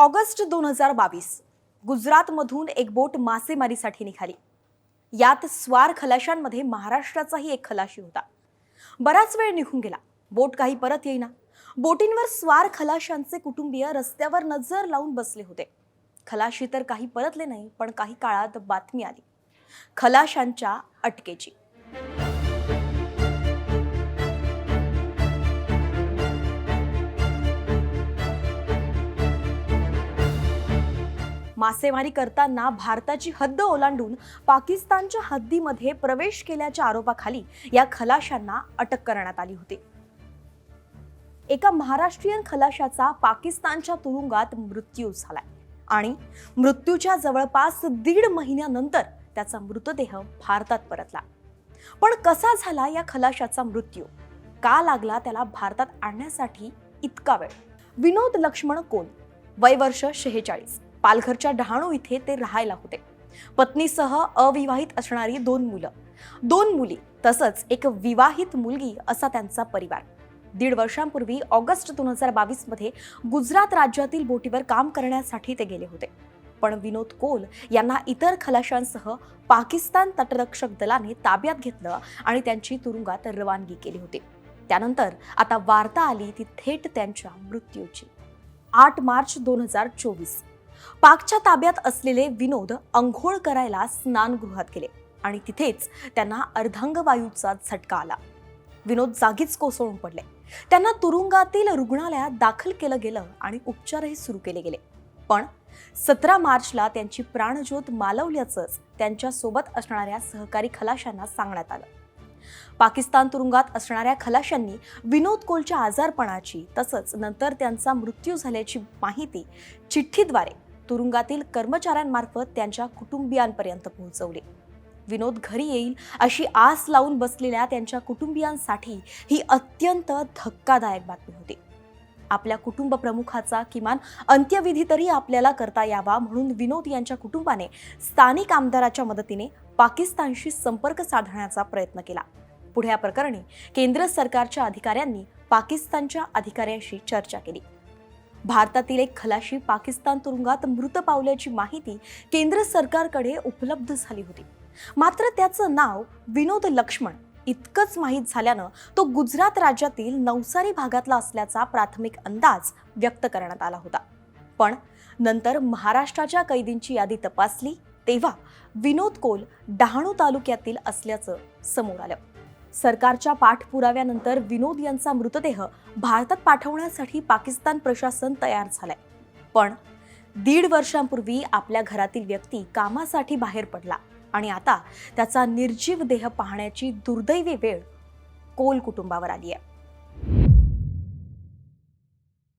August दोन हजार बावीस गुजरातमधून एक बोट मासेमारीसाठी निघाली. यात स्वार खलाशांमध्ये महाराष्ट्राचाही एक खलाशी होता. बराच वेळ निघून गेला. बोट काही परत येईना. बोटींवर स्वार खलाशांचे कुटुंबीय रस्त्यावर नजर लावून बसले होते. खलाशी तर काही परतले नाही पण काही काळात बातमी आली. खलाशांच्या अटकेची. मासेमारी करताना भारताची हद्द ओलांडून पाकिस्तानच्या हद्दीमध्ये प्रवेश केल्याच्या आरोपाखाली या खलाशांना अटक करण्यात आली होती. एका महाराष्ट्रीयन खलाशाचा पाकिस्तानच्या तुरुंगात मृत्यू झालाय आणि मृत्यूच्या जवळपास दीड महिन्यानंतर त्याचा मृतदेह भारतात परतला. पण कसा झाला या खलाशाचा मृत्यू? का लागला त्याला भारतात आणण्यासाठी इतका वेळ? विनोद लक्ष्मण कोण? वय वर्ष शेहेचाळीस. पालघरच्या डहाणू इथे ते राहायला होते. पत्नीसह अविवाहित असणारी दोन मुलं. दोन मुली तसंच एक विवाहित मुलगी असा त्यांचा परिवार. दीड वर्षांपूर्वी ऑगस्ट दोन हजार बावीसमध्ये गुजरात राज्यातील बोटीवर काम करण्यासाठी ते गेले होते. पण विनोद कोल यांना इतर खलाशांसह पाकिस्तान तटरक्षक दलाने ताब्यात घेतलं आणि त्यांची तुरुंगात रवानगी केली होती. त्यानंतर आता वार्ता आली ती थेट त्यांच्या मृत्यूची. आठ मार्च दोन हजार चोवीस. पाकच्या ताब्यात असलेले विनोद अंघोळ करायला स्नानगृहात गेले आणि तिथेच त्यांना अर्धांगवायूचा झटका आला. विनोद जागीच कोसळून पडले. त्यांना तुरुंगातील रुग्णालयात दाखल केलं गेलं आणि उपचारही सुरू केले गेले. पण सतरा मार्चला त्यांची प्राणज्योत मालवल्याचंच त्यांच्यासोबत असणाऱ्या सहकारी खलाशांना सांगण्यात आलं. पाकिस्तान तुरुंगात असणाऱ्या खलाशांनी विनोद कोलच्या आजारपणाची तसंच नंतर त्यांचा मृत्यू झाल्याची माहिती चिठ्ठीद्वारे तुरुंगातील कर्मचाऱ्यांमार्फत त्यांच्या कुटुंबियांपर्यंत पोहोचवले. विनोद घरी येईल अशी आस लावून बसलेल्या त्यांच्या कुटुंबियांसाठी ही अत्यंत धक्कादायक बातमी होती. आपल्या कुटुंब प्रमुखाचा किमान अंत्यविधी तरी आपल्याला करता यावा म्हणून विनोद यांच्या कुटुंबाने स्थानिक आमदाराच्या मदतीने पाकिस्तानशी संपर्क साधण्याचा प्रयत्न केला. पुढे या प्रकरणी केंद्र सरकारच्या अधिकाऱ्यांनी पाकिस्तानच्या अधिकाऱ्यांशी चर्चा केली. भारतातील एक खलाशी पाकिस्तान तुरुंगात मृत पावल्याची माहिती केंद्र सरकारकडे उपलब्ध झाली होती. मात्र त्याचं नाव विनोद लक्ष्मण इतकंच माहीत झाल्यानं तो गुजरात राज्यातील नवसारी भागातला असल्याचा प्राथमिक अंदाज व्यक्त करण्यात आला होता. पण नंतर महाराष्ट्राच्या कैदींची यादी तपासली तेव्हा विनोद कोल डहाणू तालुक्यातील असल्याचं समोर आलं. सरकारच्या पाठपुराव्यानंतर विनोद यांचा मृतदेह भारतात पाठवण्यासाठी पाकिस्तान प्रशासन तयार झालंय. पण दीड वर्षांपूर्वी आपल्या घरातील व्यक्ती कामासाठी बाहेर पडला आणि आता त्याचा निर्जीव देह पाहण्याची दुर्दैवी वेळ कोल कुटुंबावर आली आहे.